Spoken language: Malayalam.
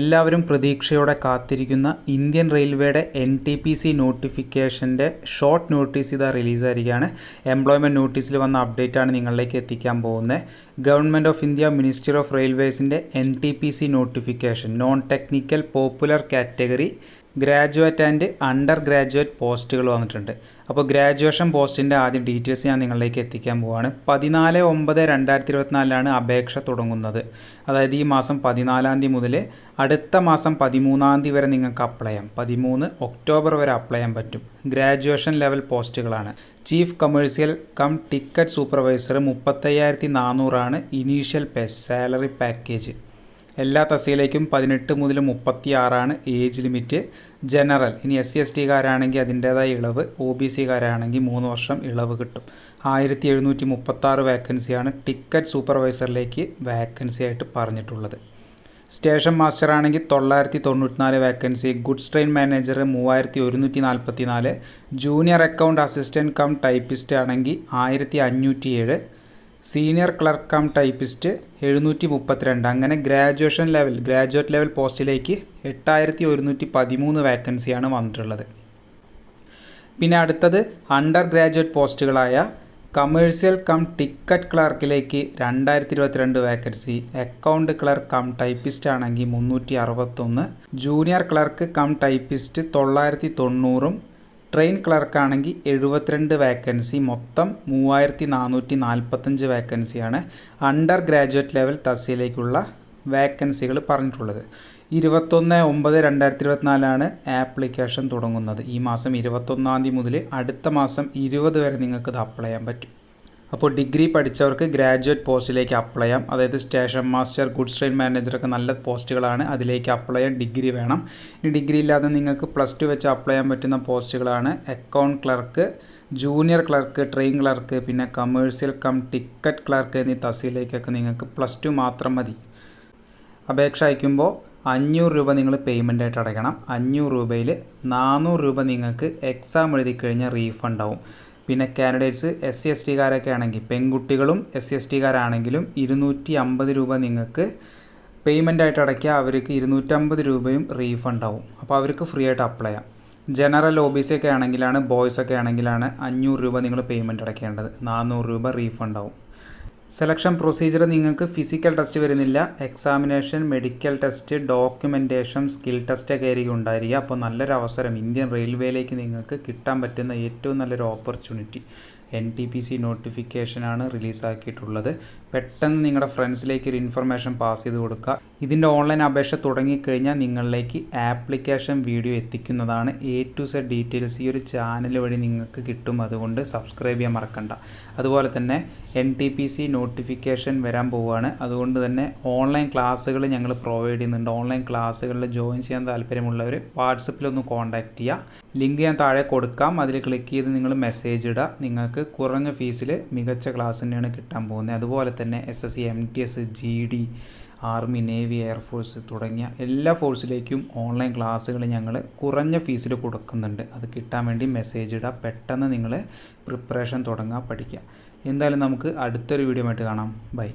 എല്ലാവരും പ്രതീക്ഷയോടെ കാത്തിരിക്കുന്ന ഇന്ത്യൻ റെയിൽവേയുടെ എൻ ടി പി സി നോട്ടിഫിക്കേഷന്റെ ഷോർട്ട് നോട്ടീസ് ഇതാ റിലീസായിരിക്കുകയാണ് എംപ്ലോയ്മെന്റ് നോട്ടീസിൽ വന്ന അപ്ഡേറ്റാണ് നിങ്ങളിലേക്ക് എത്തിക്കാൻ പോകുന്നത്. Government of India minister of റെയിൽവേസിന്റെ N T P C notification non technical popular category graduate and under graduate പോസ്റ്റുകൾ വന്നിട്ടുണ്ട്. അപ്പോൾ ഗ്രാജുവേഷൻ പോസ്റ്റിന്റെ ആദ്യം ഡീറ്റെയിൽസ് ഞാൻ നിങ്ങളിലേക്ക് എത്തിക്കാൻ പോവാണ്. പതിനാല് ഒമ്പത് രണ്ടായിരത്തി ഇരുപത്തിനാലിലാണ് അപേക്ഷ തുടങ്ങുന്നത്. അതായത് ഈ മാസം പതിനാലാം തീയതി മുതൽ അടുത്ത മാസം പതിമൂന്നാം തീയതി വരെ നിങ്ങൾക്ക് അപ്ലൈ ചെയ്യാം. പതിമൂന്ന് ഒക്ടോബർ വരെ അപ്ലൈ ചെയ്യാൻ പറ്റും. Graduation level പോസ്റ്റുകളാണ് chief commercial cum ticket supervisor മുപ്പത്തയ്യായിരത്തി നാനൂറാണ് ഇനീഷ്യൽ പേ സാലറി പാക്കേജ് എല്ലാ തസ്തികയിലേക്കും പതിനെട്ട് മുതൽ മുപ്പത്തി ആറാണ് ഏജ് ലിമിറ്റ്. ജനറൽ ഇനി എസ് സി എസ് ടിക്കാരാണെങ്കിൽ അതിന്റേതായ ഇളവ്. ഒ ബി സിക്കാരാണെങ്കിൽ മൂന്ന് വർഷം ഇളവ് കിട്ടും. ആയിരത്തി എഴുന്നൂറ്റി മുപ്പത്താറ് വേക്കൻസിയാണ് ടിക്കറ്റ് സൂപ്പർവൈസറിലേക്ക് വേക്കൻസി ആയിട്ട് പറഞ്ഞിട്ടുള്ളത്. സ്റ്റേഷൻ മാസ്റ്റർ ആണെങ്കിൽ തൊള്ളായിരത്തി തൊണ്ണൂറ്റിനാല് വേക്കൻസി. ഗുഡ്സ് ട്രെയിൻ മാനേജർ മൂവായിരത്തി ഒരുന്നൂറ്റി നാൽപ്പത്തി നാല് junior account assistant cum typist ആണെങ്കിൽ ആയിരത്തി അഞ്ഞൂറ്റി ഏഴ് സീനിയർ ക്ലർക്ക് കം ടൈപ്പിസ്റ്റ് എഴുന്നൂറ്റി മുപ്പത്തിരണ്ട് അങ്ങനെ ഗ്രാജുവേഷൻ ലെവൽ ഗ്രാജുവേറ്റ് ലെവൽ പോസ്റ്റിലേക്ക് എട്ടായിരത്തി ഒരുന്നൂറ്റി പതിമൂന്ന് വാക്കൻസിയാണ് വന്നിട്ടുള്ളത്. പിന്നെ അടുത്തത് അണ്ടർ ഗ്രാജുവേറ്റ് പോസ്റ്റുകളായ കമേഴ്സ്യൽ കം ടിക്കറ്റ് ക്ലർക്കിലേക്ക് രണ്ടായിരത്തി ഇരുപത്തിരണ്ട് vacancy account clerk cum typist ആണെങ്കിൽ മുന്നൂറ്റി അറുപത്തൊന്ന് ജൂനിയർ ക്ലർക്ക് കം ടൈപ്പിസ്റ്റ് തൊള്ളായിരത്തി തൊണ്ണൂറും ട്രെയിൻ ക്ലർക്കാണെങ്കിൽ എഴുപത്തിരണ്ട് വേക്കൻസി മൊത്തം മൂവായിരത്തി നാനൂറ്റി നാൽപ്പത്തഞ്ച് വേക്കൻസിയാണ് അണ്ടർ ഗ്രാജുവേറ്റ് ലെവൽ തസ്സിയിലേക്കുള്ള വേക്കൻസികൾ പറഞ്ഞിട്ടുള്ളത്. ഇരുപത്തൊന്ന് ഒമ്പത് രണ്ടായിരത്തി ഇരുപത്തിനാലാണ് ആപ്ലിക്കേഷൻ തുടങ്ങുന്നത്. ഈ മാസം ഇരുപത്തൊന്നാം തീയതി മുതൽ അടുത്ത മാസം ഇരുപത് വരെ നിങ്ങൾക്ക് ഇത് അപ്ലൈ ചെയ്യാൻ പറ്റും. അപ്പോൾ ഡിഗ്രി പഠിച്ചവർക്ക് ഗ്രാജുവേറ്റ് പോസ്റ്റിലേക്ക് അപ്ലൈ ചെയ്യാം. അതായത് സ്റ്റേഷൻ മാസ്റ്റർ ഗുഡ്സ് ട്രെയിൻ മാനേജറൊക്കെ നല്ല പോസ്റ്റുകളാണ് അതിലേക്ക് അപ്ലൈ ചെയ്യാൻ ഡിഗ്രി വേണം. ഇനി ഡിഗ്രി ഇല്ലാതെ നിങ്ങൾക്ക് പ്ലസ് ടു വെച്ച് അപ്ലൈ ചെയ്യാൻ പറ്റുന്ന പോസ്റ്റുകളാണ് account clerk junior clerk train clerk പിന്നെ കമേഴ്സ്യൽ കം ടിക്കറ്റ് ക്ലർക്ക് എന്നീ തസ്തിയിലേക്കൊക്കെ നിങ്ങൾക്ക് പ്ലസ് ടു മാത്രം മതി. അപേക്ഷ അയക്കുമ്പോൾ അഞ്ഞൂറ് രൂപ നിങ്ങൾ പേയ്മെന്റ് ആയിട്ട് അടയ്ക്കണം. അഞ്ഞൂറ് രൂപയിൽ നാനൂറ് രൂപ നിങ്ങൾക്ക് എക്സാം എഴുതി കഴിഞ്ഞാൽ റീഫണ്ട് ആവും. പിന്നെ കാൻഡിഡേറ്റ്സ് എസ് സി എസ് ടിക്കാരൊക്കെ ആണെങ്കിൽ പെൺകുട്ടികളും എസ് സി എസ് ടിക്കാരാണെങ്കിലും ഇരുന്നൂറ്റി അമ്പത് രൂപ നിങ്ങൾക്ക് പേയ്മെന്റ് ആയിട്ട് അടയ്ക്കുക. അവർക്ക് ഇരുന്നൂറ്റമ്പത് രൂപയും റീഫണ്ട് ആവും. അപ്പോൾ അവർക്ക് ഫ്രീ ആയിട്ട് അപ്ലൈ ചെയ്യാം. ജനറൽ ഒക്കെ ആണെങ്കിലാണ് ബോയ്സ് ഒക്കെ ആണെങ്കിലാണ് അഞ്ഞൂറ് രൂപ നിങ്ങൾ പേയ്മെന്റ് അടയ്ക്കേണ്ടത്. നാനൂറ് രൂപ റീഫണ്ട് ആവും. സെലക്ഷൻ പ്രൊസീജിയർ നിങ്ങൾക്ക് ഫിസിക്കൽ ടെസ്റ്റ് വരുന്നില്ല. Examination medical test documentation skill test ഒക്കെ ആയിരിക്കും ഉണ്ടായിരിക്കുക. അപ്പോൾ നല്ലൊരു അവസരം ഇന്ത്യൻ റെയിൽവേയിലേക്ക് നിങ്ങൾക്ക് കിട്ടാൻ പറ്റുന്ന ഏറ്റവും നല്ലൊരു opportunity. N T P C നോട്ടിഫിക്കേഷനാണ് റിലീസാക്കിയിട്ടുള്ളത് പെട്ടെന്ന് നിങ്ങളുടെ ഫ്രണ്ട്സിലേക്ക് ഒരു ഇൻഫർമേഷൻ പാസ് ചെയ്ത് കൊടുക്കുക. ഇതിന്റെ ഓൺലൈൻ അപേക്ഷ തുടങ്ങിക്കഴിഞ്ഞാൽ നിങ്ങളിലേക്ക് ആപ്ലിക്കേഷൻ വീഡിയോ എത്തിക്കുന്നതാണ് എ ടു സെഡ് ഡീറ്റെയിൽസ് ഈ ഒരു ചാനൽ വഴി നിങ്ങൾക്ക് കിട്ടും. അതുകൊണ്ട് സബ്സ്ക്രൈബ് ചെയ്യാൻ മറക്കണ്ട. അതുപോലെ തന്നെ N T P C notification വരാൻ പോവുകയാണ്. അതുകൊണ്ട് തന്നെ ഓൺലൈൻ ക്ലാസ്സുകൾ ഞങ്ങൾ പ്രൊവൈഡ് ചെയ്യുന്നുണ്ട്. ഓൺലൈൻ ക്ലാസ്സുകളിൽ ജോയിൻ ചെയ്യാൻ താല്പര്യമുള്ളവർ വാട്സപ്പിലൊന്ന് കോൺടാക്റ്റ് ചെയ്യുക. ലിങ്ക് ഞാൻ താഴെ കൊടുക്കാം. അതിൽ ക്ലിക്ക് ചെയ്ത് നിങ്ങൾ മെസ്സേജ് ഇടുക. നിങ്ങൾക്ക് കുറഞ്ഞ ഫീസിൽ മികച്ച ക്ലാസ് തന്നെയാണ് കിട്ടാൻ പോകുന്നത്. അതുപോലെ തന്നെ S S C M T S G D army navy air force തുടങ്ങിയ എല്ലാ ഫോഴ്സിലേക്കും ഓൺലൈൻ ക്ലാസ്സുകൾ ഞങ്ങൾ കുറഞ്ഞ ഫീസിൽ കൊടുക്കുന്നുണ്ട്. അത് കിട്ടാൻ വേണ്ടി മെസ്സേജ് ഇടുക പെട്ടെന്ന് നിങ്ങൾ പ്രിപ്പറേഷൻ തുടങ്ങുക പഠിക്കുക എന്തായാലും നമുക്ക് അടുത്തൊരു വീഡിയോ ആയിട്ട് കാണാം. ബൈ